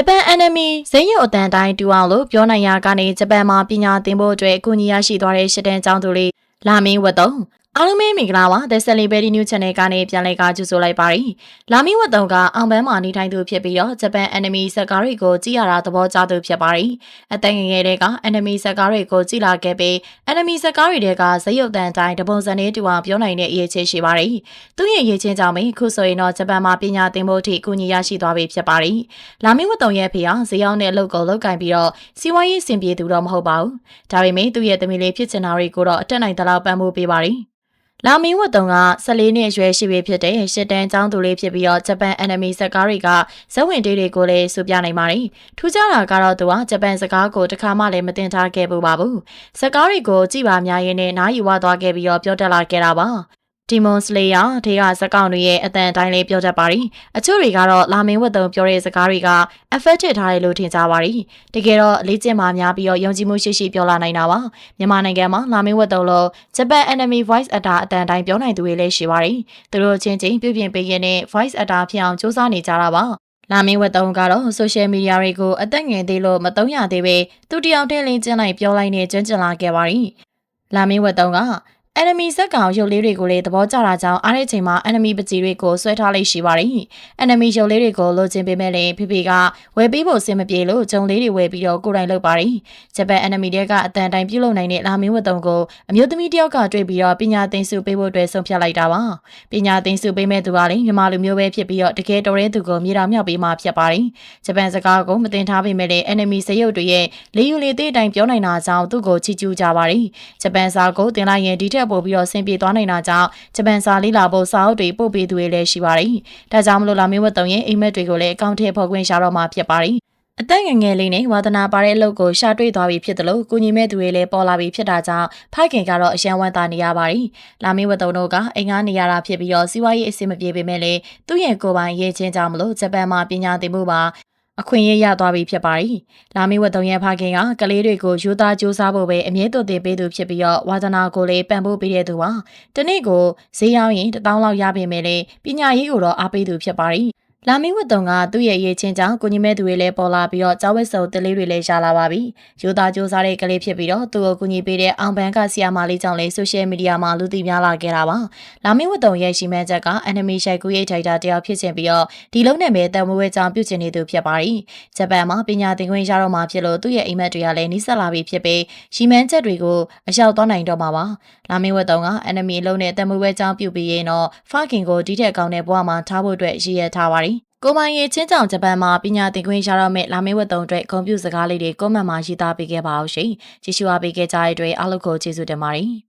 ဂျပန် enemy ဇိမ်းရုပ်အတန်တိုင်းတူအောင်လို့ပြောနိုင်ရာကနေဂျပန်မှာပညာသင်ဖို့အတွက်အကူအညီရရှိသွားတဲ့ရှစ်တန်းကျောင်းသူလေးလာမင်းဝတ်တုံ အားလုံးပဲမင်္ဂလာပါ The Celebrity News Channel ကနေပြန်လည်ကကြိုဆိုလိုက်ပါရစေ။လာမင်းဝတ်တုံကအောင်ပန်းမှာနေထိုင်သူဖြစ်ပြီးတော့ဂျပန် enemy ဇက်ကားတွေကိုကြည့်ရတာသဘောကျသူဖြစ်ပါရစေ။အသက်ငယ်ငယ်တွေက enemy ဇက်ကားတွေကိုကြည့်လာခဲ့ပြီး enemy ဇက်ကားတွေကဇက်ရုပ်တန်တိုင်းတပုံစံနဲ့တူအောင်ပြောနိုင်တဲ့အရေးချင်းရှိပါရစေ။သူ့ရဲ့ရေးချင်းကြောင့်ပဲခုဆိုရင်တော့ဂျပန်မှာပညာသင်ဖို့အထိအကူအညီရရှိသွားပြီဖြစ်ပါရစေ။လာမင်းဝတ်တုံရဲ့ဖေဟာဇေယောင်းနဲ့အလုပ်ကိုလုပ်ကင်ပြီးတော့စီးပွားရေးစင်ပြေသူတော့မဟုတ်ပါဘူး။ဒါပေမဲ့သူ့ရဲ့သမီးလေးဖြစ်ချင်တာတွေကိုတော့အတက်နိုင်သလောက်ပံ့ပိုးပေးပါရစေ။ လာမင်းဝတ်တုံက14နှစ်အရွယ်ရှိပြီဖြစ်တဲ့ရှစ်တန်းကျောင်းသူလေးဖြစ်ပြီးတော့ဂျပန် enemy ဇက်ကားတွေကဇက်ဝင်တေးတွေကိုလည်းစူပြနိုင်ပါတယ်။ထူးခြားတာကတော့သူကဂျပန်စကားကိုတစ်ခါမှလည်းမတင်ထားခဲ့ဘူးပါဘူး။ဇက်ကားတွေကိုကြည်ပါများရင်းနဲ့နားယူဝသွားခဲ့ပြီးတော့ပြောတက်လာခဲ့တာပါ။ Demon Slayer ထေကဇက်ကောင်တွေရဲ့အတန်တိုင်းလေးပြောတတ်ပါရီအချို့တွေကတော့လာမင်းဝတ်တုံပြောတဲ့စကားတွေက effect ထည့်ထားတယ်လို့ထင်ကြပါရီတကယ်တော့အလေးကျင့်မှများပြီးတော့ယုံကြည်မှုရှိရှိပြောလာနိုင်တာပါမြန်မာနိုင်ငံမှာလာမင်းဝတ်တုံလို့ Japan Enemy Voice Actor အတန်တိုင်းပြောနိုင်သူတွေလည်းရှိပါရီသူတို့ချင်းချင်းပြုပြင်ပေးရတဲ့ Voice Actor ဖြစ်အောင်စူးစမ်းနေကြတာပါလာမင်းဝတ်တုံကတော့ social media တွေကိုအသက်ငယ်သေးလို့မတုံးရသေးပဲသူတယောက်တည်းလင်းကျင်းလိုက်ပြောလိုက်နေကျင်းကျင်လာခဲ့ပါရီလာမင်းဝတ်တုံက enemy ဇက်ကောင်ရုပ်လေးတွေကိုလည်းသဘောကျတာကြောင့်အားတဲ့အချိန်မှာ enemy ပကြီးတွေကိုဆွဲထားလိုက်ရှိပါတယ်။ enemy ရုပ်လေးတွေကိုလိုချင်ပေမဲ့လည်းဖေဖေကဝယ်ပေးဖို့အဆင်မပြေလို့ဂျုံလေးတွေဝယ်ပြီးတော့ကိုယ်တိုင်လုပ်ပါတယ်။ဂျပန် enemy တွေကအတန်တိုင်ပြုတ်လုံနိုင်တဲ့လာမင်းဝတ်တုံကိုအမျိုးသမီးတယောက်ကတွေ့ပြီးတော့ပညာသင်စုပေးဖို့အတွက်ဆုံးဖြတ်လိုက်တာပါ။ပညာသင်စုပေးမဲ့သူကလည်းမြန်မာလူမျိုးပဲဖြစ်ပြီးတော့တကယ်တော်တဲ့သူကိုမြေတော်မြောက်ပေးမှဖြစ်ပါတယ်။ဂျပန်စကားကိုမတင်ထားပေမဲ့လည်း enemy စရုပ်တွေရဲ့လေယူလေသေးအတိုင်းပြောနိုင်တာကြောင့်သူ့ကိုချီးကျူးကြပါတယ်။ဂျပန်စာကိုတင်လိုက်ရင်ဒီထက်ပိုပြီးတော့ဆင်ပြေသွားနိုင်တာကြောင့်ဂျပန်စာလေးလာဖို့စာအုပ်တွေပို့ပေးသူတွေလည်းရှိပါတယ်။ဒါကြောင့်မလို့လာမင်းဝတ်တုံရဲ့အိမ်မက်တွေကိုလည်းအကောင့်ထဲပေါ်ခွင့်ရှာတော့မှာဖြစ်ပါတယ်။အသက်ငယ်ငယ်လေးနဲ့ဝါသနာပါတဲ့အလုပ်ကိုရှာတွေ့သွားပြီဖြစ်တယ်လို့ကုညီမဲ့သူတွေလည်းပေါ်လာပြီဖြစ်တာကြောင့်ဖိုက်ခင်ကတော့အယံဝမ်းသာနေရပါတယ်။လာမင်းဝတ်တုံတို့ကအိမ်ကနေရတာဖြစ်ပြီးတော့စီးပွားရေးအဆင်မပြေပေမဲ့လည်းသူ့ရဲ့ကိုယ်ပိုင်ရေးချင်းကြောင့်မလို့ဂျပန်မှာပညာသင်မှုပါ အခွင့်အရေးရသွားပြီဖြစ်ပါတယ်။လာမီဝတ်တုံရဲ့ဖခင်ကကလေးတွေကိုယူသားကြိုးစားဖို့ပဲအမြဲတုံတင်ပေးသူဖြစ်ပြီးတော့ဝါသနာကိုလည်းပံ့ပိုးပေးတဲ့သူပါ။တနေ့ကိုဈေးရောက်ရင်1000လောက်ရပေမဲ့လည်းပညာရေးကိုတော့အားပေးသူဖြစ်ပါတယ်။ လာမင်းဝတ်တုံကသူ့ရဲ့ရေးချင်းကြောင့်ကိုကြီးမဲသူတွေလည်းပေါ်လာပြီးတော့ကျောင်းဝတ်စုံတလေးတွေလည်းရှာလာပါပြီ။ယူသားကြိုးစားတဲ့ကလေးဖြစ်ပြီးတော့သူ့ကိုကူညီပေးတဲ့အောင်ပန်းကဆီယာမာလေးကြောင့်လည်းဆိုရှယ်မီဒီယာမှာလူသိများလာခဲ့တာပါ။လာမင်းဝတ်တုံရဲ့ရှိမှန်းချက်က anime ရှိုက်ကူရဲ့ထိုက်တာတယောက်ဖြစ်ချင်ပြီးတော့ဒီလုံးနဲ့ပဲတမွေးကြောင့်ပြုချင်နေသူဖြစ်ပါရီ။ဂျပန်မှာပညာသင်ခွင့်ရတော့မှဖြစ်လို့သူ့ရဲ့အိမ်မက်တွေကလည်းနှိစက်လာပြီဖြစ်ပြီးရှိမှန်းချက်တွေကိုအလျှောက်သွားနိုင်တော့မှာပါ။လာမင်းဝတ်တုံက anime အလုံးနဲ့တမွေးကြောင့်ပြုပြီးရင်တော့ဖခင်ကိုဒီထက်ကောင်းတဲ့ဘဝမှာထားဖို့အတွက်ရည်ရထားပါရီ။ ကိုမိုင်ရီချင်းကြောင်ဂျပန်မှာပညာသင်ခွင့်ရတော့မဲ့လာမေးဝတ်တုံအတွက်ဂုဏ်ပြုစကားလေးတွေကွန်မန့်မှာရေးသားပေးခဲ့ပါအောင်ရှင်။ကြည့်ရှုအားပေးခဲ့ကြတဲ့အတွက်အားလုံးကိုကျေးဇူးတင်ပါတယ်။